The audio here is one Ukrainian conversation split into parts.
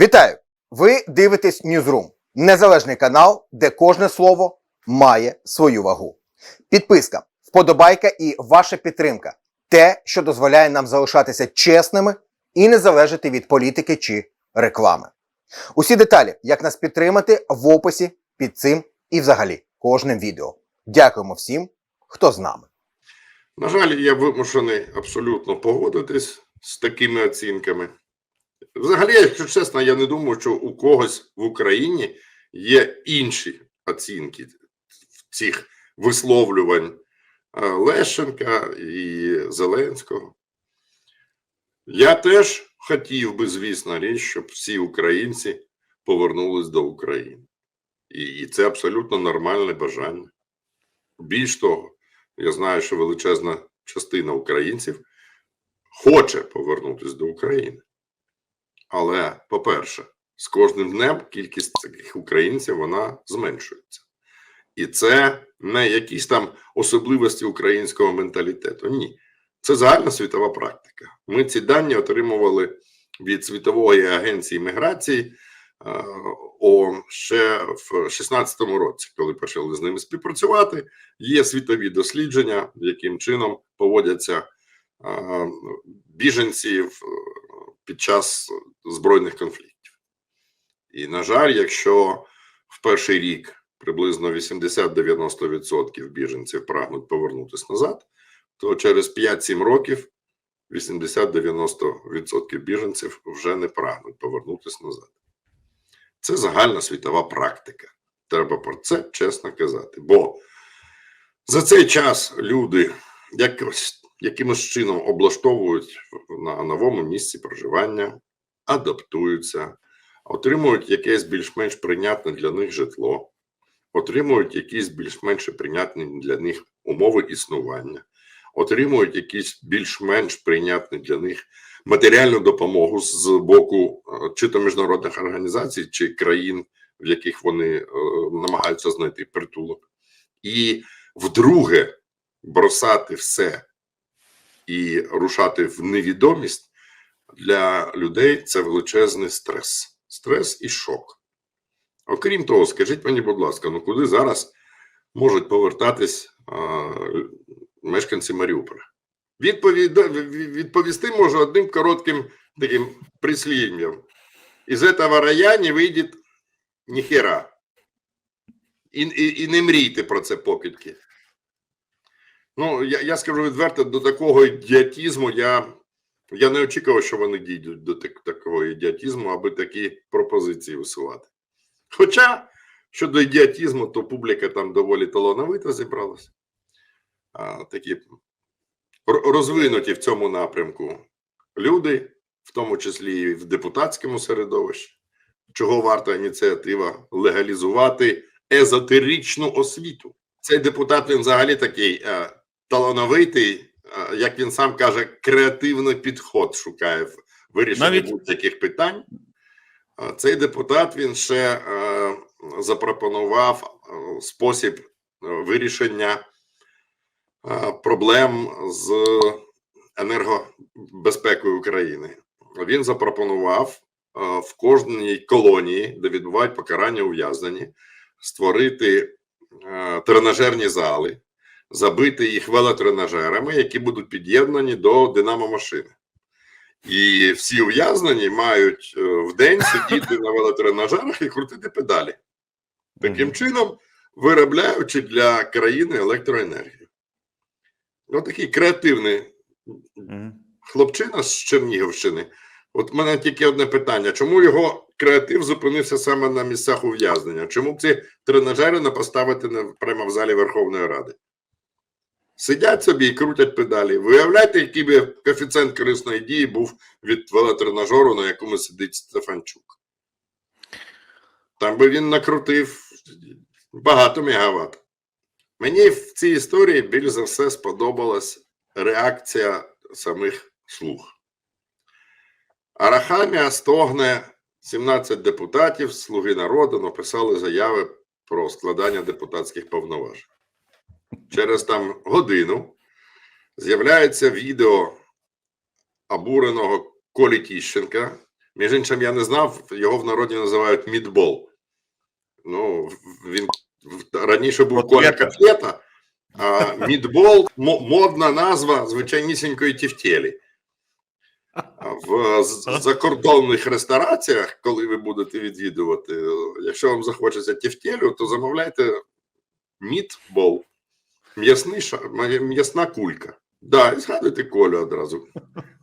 Вітаю! Ви дивитесь Newsroom – незалежний канал, де кожне слово має свою вагу. Підписка, вподобайка і ваша підтримка те, що дозволяє нам залишатися чесними і не залежати від політики чи реклами. Усі деталі, як нас підтримати, в описі під цим і взагалі кожним відео. Дякуємо всім, хто з нами. На жаль, я вимушений абсолютно погодитись з такими оцінками. Взагалі, якщо чесно, я не думаю, що у когось в Україні є інші оцінки цих висловлювань Лещенка і Зеленського. Я теж хотів би, звісно, річ, щоб всі українці повернулись до України. І, і це абсолютно нормальне бажання. Більш того, я знаю, що величезна частина українців хоче повернутися до України. Але, по-перше, з кожним днем кількість таких українців вона зменшується. І це не якісь там особливості українського менталітету. Ні. Це загальна світова практика. Ми ці дані отримували від Світової агенції міграції е, о, ще в 2016 році, коли почали з ними співпрацювати. Є світові дослідження, яким чином поводяться е, біженці під час збройних конфліктів. І, на жаль, якщо в перший рік приблизно 80-90% біженців прагнуть повернутися назад, то через 5-7 років 80-90% біженців вже не прагнуть повернутися назад. Це загальна світова практика. Треба про це чесно казати. Бо за цей час люди якось, якимось чином облаштовують на новому місці проживання, адаптуються, отримують якесь більш-менш прийнятне для них житло, отримують якісь більш-менш прийнятні для них умови існування, отримують якісь більш-менш прийнятні для них матеріальну допомогу з боку е, чи то міжнародних організацій, чи країн, в яких вони е, намагаються знайти притулок. І вдруге бросати все і рушати в невідомість для людей це величезний стрес. Стрес і шок. Окрім того, скажіть мені, будь ласка, ну куди зараз можуть повертатись а, мешканці Маріуполя? Відповідь, відповісти можу одним коротким таким прислів'ям. Із этого рая не вийде ніхера. І, і, і не мрійте про це покидьки. Ну, я, я скажу відверто, до такого ідіотізму я, я не очікував, що вони дійдуть до так, такого ідіотізму, аби такі пропозиції висувати. Хоча щодо ідіотізму, то публіка там доволі талановито зібралася. А, такі розвинуті в цьому напрямку люди, в тому числі і в депутатському середовищі, чого варта ініціатива легалізувати езотеричну освіту. Цей депутат він взагалі такий е, талановитий, як він сам каже, креативний підход шукає в вирішенні Навіть- будь-яких питань. Е, Цей депутат він ще е, запропонував е, спосіб е, вирішення е, проблем з енергобезпекою України. Він запропонував е, в кожній колонії, де відбувають покарання ув'язнені, створити е, тренажерні зали, забити їх велотренажерами, які будуть під'єднані до динамо-машини. І всі ув'язнені мають е, в день сидіти на велотренажерах і крутити педалі. Таким чином, виробляючи для країни електроенергію. Ну, такий креативний хлопчина з Чернігівщини. От мене тільки одне питання: чому його креатив зупинився саме на місцях ув'язнення? Чому б ці тренажери не поставити прямо в залі Верховної Ради? Сидять собі і крутять педалі. Виявляєте, який би коефіцієнт корисної дії був від велотренажеру, на якому сидить Стефанчук. Там би він накрутив багато мегаватт. Мені в цій історії більш за все сподобалась реакція самих слуг. Арахамія стогне 17 депутатів, слуги народу написали заяви про складання депутатських повноважень. Через там годину з'являється відео обуреного Колі Тіщенка, Між іншим, я не знав, його в народі називають мідбол. Ну, він раніше був Коля Котлета. А мідбол модна назва звичайнісінької тівтєлі. В закордонних рестораціях, коли ви будете відвідувати, якщо вам захочеться тівтєлю, то замовляйте мідбол. М'ясний м'ясна кулька. Да, і згадуйте Колю одразу.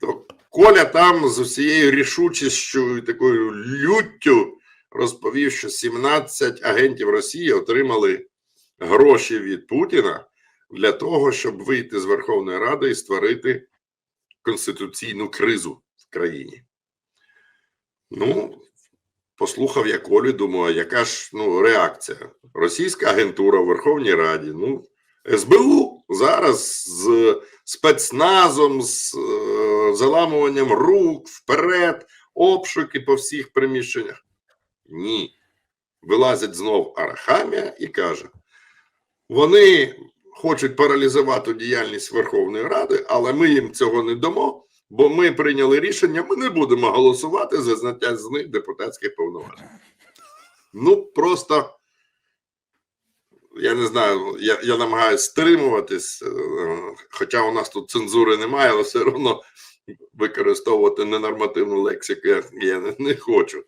То Коля там з усією рішучістю і такою люттю розповів, що 17 агентів Росії отримали гроші від Путіна для того, щоб вийти з Верховної Ради і створити конституційну кризу в країні. Ну, послухав я Колю, думаю, яка ж ну, реакція? Російська агентура в Верховній Раді. Ну, СБУ зараз з спецназом, з е, заламуванням рук вперед, обшуки по всіх приміщеннях. Ні. Вилазить знов Арахамія і каже: вони хочуть паралізувати діяльність Верховної Ради, але ми їм цього не дамо, бо ми прийняли рішення, ми не будемо голосувати за зняття з них депутатських повноважень. Ну, просто я не знаю, я, я намагаюся стримуватись, е, хоча у нас тут цензури немає, але все одно використовувати ненормативну лексику я, я не, не хочу.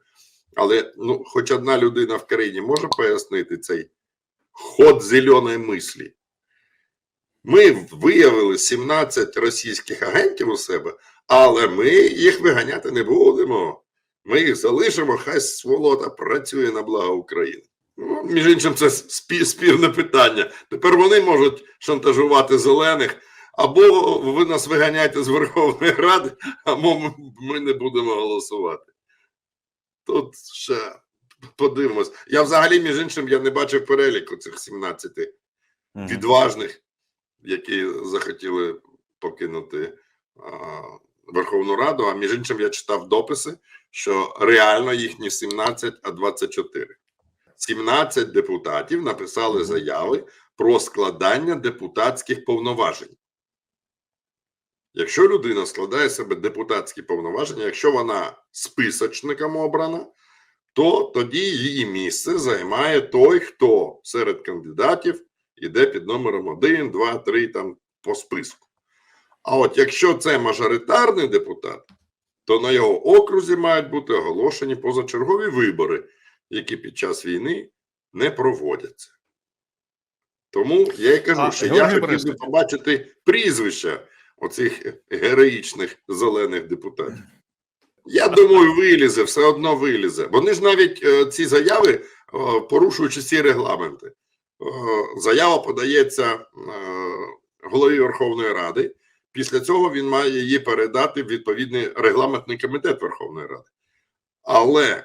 Але ну, хоч одна людина в країні може пояснити цей ход зеленої мислі. Ми виявили 17 російських агентів у себе, але ми їх виганяти не будемо. Ми їх залишимо, хай сволота працює на благо України. Між іншим, це спі- спірне питання. Тепер вони можуть шантажувати зелених, або ви нас виганяєте з Верховної Ради, або ми- ми не будемо голосувати. Тут ще подивимось. Я взагалі, між іншим, я не бачив переліку цих 17 відважних, які захотіли покинути а, Верховну Раду. А між іншим, я читав дописи, що реально їх не 17, а 24. 17 депутатів написали заяви про складання депутатських повноважень. Якщо людина складає себе депутатські повноваження, якщо вона списочником обрана, то тоді її місце займає той, хто серед кандидатів іде під номером 1, 2, 3 там по списку. А от якщо це мажоритарний депутат, то на його окрузі мають бути оголошені позачергові вибори, які під час війни не проводяться. Тому я і кажу, А, що я хотів би побачити прізвища оцих героїчних зелених депутатів. Я думаю, вилізе, все одно вилізе. Вони ж навіть е, ці заяви, е, порушуючи ці регламенти, е, заява подається е, голові Верховної Ради. Після цього він має її передати в відповідний регламентний комітет Верховної Ради. Але